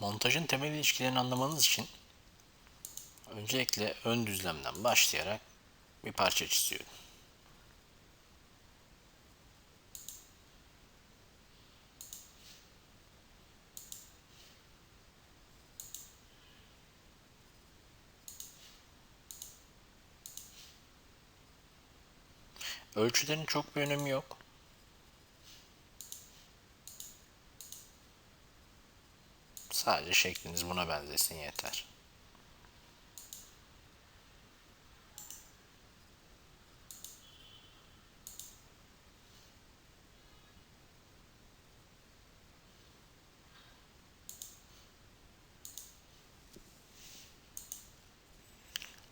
Montajın temel ilişkilerini anlamanız için öncelikle ön düzlemden başlayarak bir parça çiziyorum. Ölçülerin çok bir önemi yok. Sadece şekliniz buna benzesin yeter.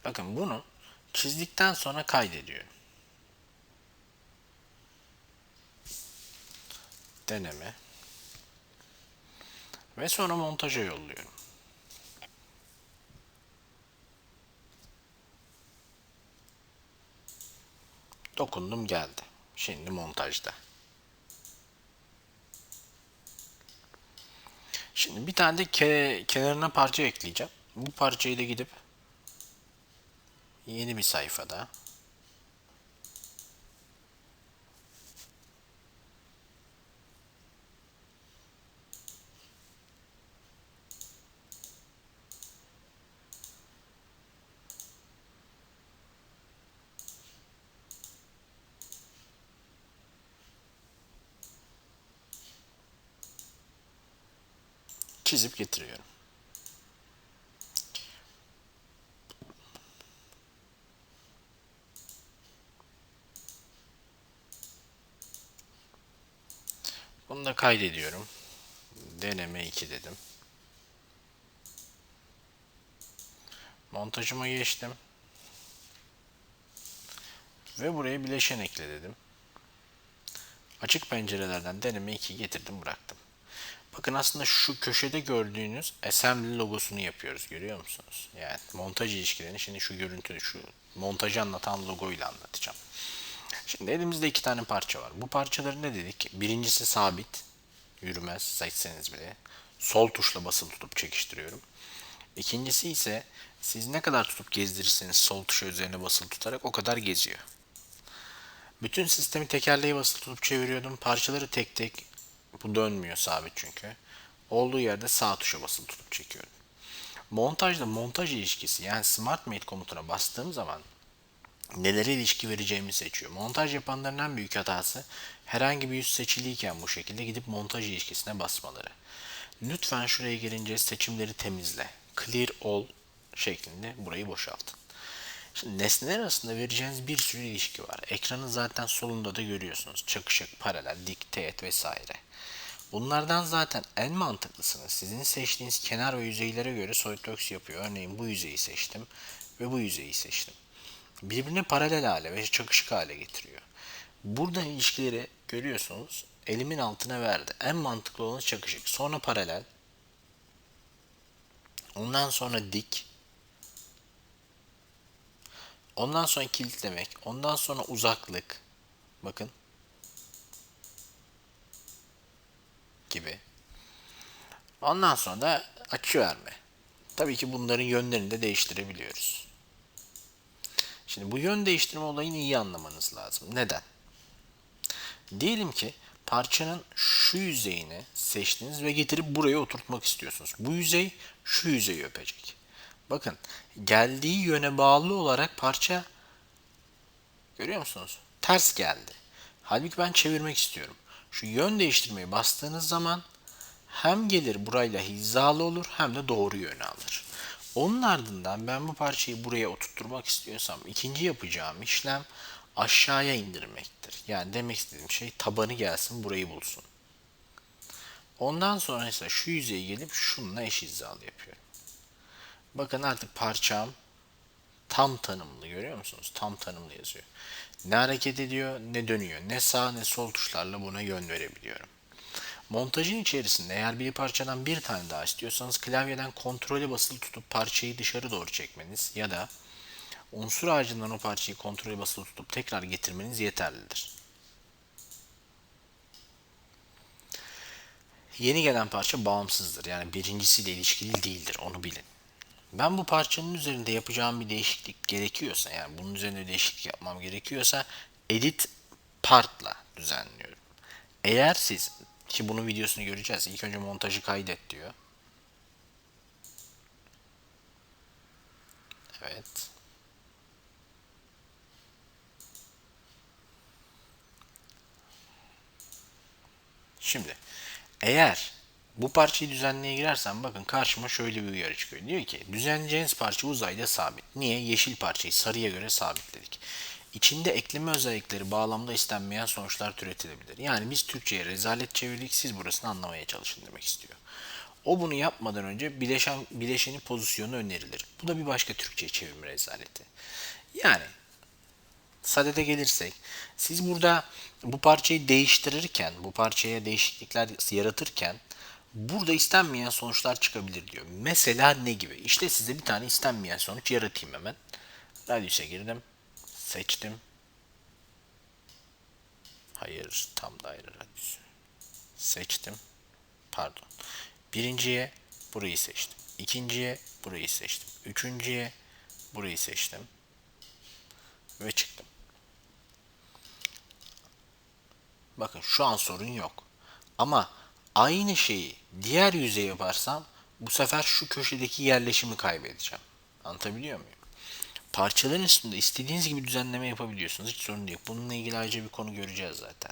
Bakın bunu çizdikten sonra kaydediyorum. Deneme. Ve sonra montaja yolluyorum. Dokundum geldi. Şimdi montajda. Şimdi bir tane de ke kenarına parça ekleyeceğim. Bu parçayı da gidip yeni bir sayfada çizip getiriyorum. Bunu da kaydediyorum. Deneme 2 dedim. Montajıma geçtim. Ve buraya bileşen ekle dedim. Açık pencerelerden deneme 2 getirdim bıraktım. Bakın aslında şu köşede gördüğünüz assembly logosunu yapıyoruz görüyor musunuz? Yani montaj ilişkilerini şimdi şu görüntü şu montajı anlatan logoyla anlatacağım. Şimdi elimizde iki tane parça var. Bu parçaları ne dedik? Birincisi sabit. Yürümez seçseniz bile. Sol tuşla basılı tutup çekiştiriyorum. İkincisi ise siz ne kadar tutup gezdirirseniz sol tuşa üzerine basılı tutarak o kadar geziyor. Bütün sistemi tekerleği basılı tutup çeviriyordum. Parçaları tek tek bu dönmüyor sabit çünkü. Olduğu yerde sağ tuşa basılı tutup çekiyorum. Montajda montaj ilişkisi yani Smart Mate komutuna bastığım zaman nelere ilişki vereceğimi seçiyor. Montaj yapanların en büyük hatası herhangi bir yüz seçiliyken bu şekilde gidip montaj ilişkisine basmaları. Lütfen şuraya gelince seçimleri temizle. Clear all şeklinde burayı boşaltın. Şimdi nesneler arasında vereceğiniz bir sürü ilişki var. Ekranın zaten solunda da görüyorsunuz. Çakışık, paralel, dik, teğet vesaire. Bunlardan zaten en mantıklısını sizin seçtiğiniz kenar ve yüzeylere göre SolidWorks yapıyor. Örneğin bu yüzeyi seçtim ve bu yüzeyi seçtim. Birbirine paralel hale ve çakışık hale getiriyor. Buradan ilişkileri görüyorsunuz. Elimin altına verdi. En mantıklı olan çakışık. Sonra paralel. Ondan sonra dik. Ondan sonra kilitlemek. Ondan sonra uzaklık. Bakın. Gibi. Ondan sonra da açı verme. Tabii ki bunların yönlerini de değiştirebiliyoruz. Şimdi bu yön değiştirme olayını iyi anlamanız lazım. Neden? Diyelim ki parçanın şu yüzeyini seçtiniz ve getirip buraya oturtmak istiyorsunuz. Bu yüzey şu yüzeyi öpecek. Bakın geldiği yöne bağlı olarak parça görüyor musunuz? Ters geldi. Halbuki ben çevirmek istiyorum. Şu yön değiştirmeyi bastığınız zaman hem gelir burayla hizalı olur hem de doğru yöne alır. Onun ardından ben bu parçayı buraya oturtturmak istiyorsam ikinci yapacağım işlem aşağıya indirmektir. Yani demek istediğim şey tabanı gelsin burayı bulsun. Ondan sonra ise şu yüzeye gelip şununla eş hizalı yapıyorum. Bakın artık parçam tam tanımlı görüyor musunuz? Tam tanımlı yazıyor. Ne hareket ediyor ne dönüyor. Ne sağ ne sol tuşlarla buna yön verebiliyorum. Montajın içerisinde eğer bir parçadan bir tane daha istiyorsanız klavyeden kontrole basılı tutup parçayı dışarı doğru çekmeniz ya da unsur ağacından o parçayı kontrole basılı tutup tekrar getirmeniz yeterlidir. Yeni gelen parça bağımsızdır. Yani birincisiyle ilişkili değildir. Onu bilin. Ben bu parçanın üzerinde yapacağım bir değişiklik gerekiyorsa yani bunun üzerinde bir değişiklik yapmam gerekiyorsa edit partla düzenliyorum. Eğer siz ki bunun videosunu göreceğiz. İlk önce montajı kaydet diyor. Evet. Şimdi eğer bu parçayı düzenleye girersem bakın karşıma şöyle bir uyarı çıkıyor. Diyor ki düzenleyeceğiniz parça uzayda sabit. Niye? Yeşil parçayı sarıya göre sabitledik. İçinde ekleme özellikleri bağlamda istenmeyen sonuçlar türetilebilir. Yani biz Türkçe'ye rezalet çevirdik siz burasını anlamaya çalışın demek istiyor. O bunu yapmadan önce bileşen, bileşenin pozisyonu önerilir. Bu da bir başka Türkçe çevirme rezaleti. Yani sadede gelirsek siz burada bu parçayı değiştirirken, bu parçaya değişiklikler yaratırken burada istenmeyen sonuçlar çıkabilir diyor. Mesela ne gibi? İşte size bir tane istenmeyen sonuç yaratayım hemen. Radius'e girdim. Seçtim. Hayır, tam daire radius. Seçtim. Pardon. Birinciye burayı seçtim. İkinciye burayı seçtim. Üçüncüye burayı seçtim. Ve çıktım. Bakın şu an sorun yok. Ama aynı şeyi diğer yüzeye yaparsam bu sefer şu köşedeki yerleşimi kaybedeceğim. Anlatabiliyor muyum? Parçaların üstünde istediğiniz gibi düzenleme yapabiliyorsunuz. Hiç sorun değil. Bununla ilgili ayrıca bir konu göreceğiz zaten.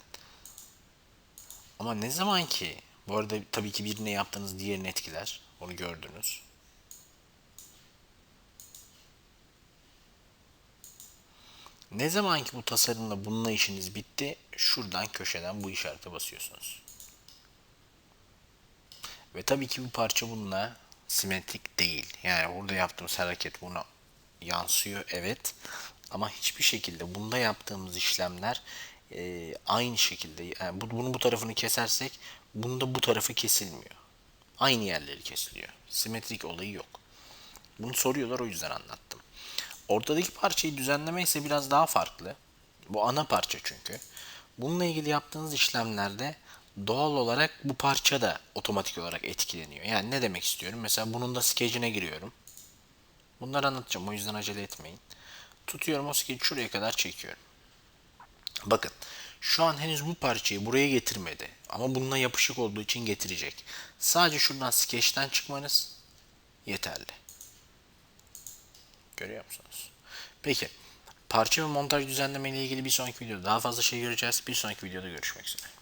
Ama ne zaman ki bu arada tabii ki birine yaptığınız diğerini etkiler. Onu gördünüz. Ne zaman ki bu tasarımla bununla işiniz bitti, şuradan köşeden bu işarete basıyorsunuz. Ve tabii ki bu parça bununla simetrik değil. Yani burada yaptığımız hareket buna yansıyor evet. Ama hiçbir şekilde bunda yaptığımız işlemler e, aynı şekilde yani bu, bunu bu tarafını kesersek bunda bu tarafı kesilmiyor. Aynı yerleri kesiliyor. Simetrik olayı yok. Bunu soruyorlar o yüzden anlattım. Ortadaki parçayı düzenleme ise biraz daha farklı. Bu ana parça çünkü. Bununla ilgili yaptığınız işlemlerde doğal olarak bu parça da otomatik olarak etkileniyor. Yani ne demek istiyorum? Mesela bunun da skecine giriyorum. Bunları anlatacağım o yüzden acele etmeyin. Tutuyorum o skeci şuraya kadar çekiyorum. Bakın şu an henüz bu parçayı buraya getirmedi. Ama bununla yapışık olduğu için getirecek. Sadece şuradan skeçten çıkmanız yeterli. Görüyor musunuz? Peki. Parça ve montaj düzenleme ile ilgili bir sonraki videoda daha fazla şey göreceğiz. Bir sonraki videoda görüşmek üzere.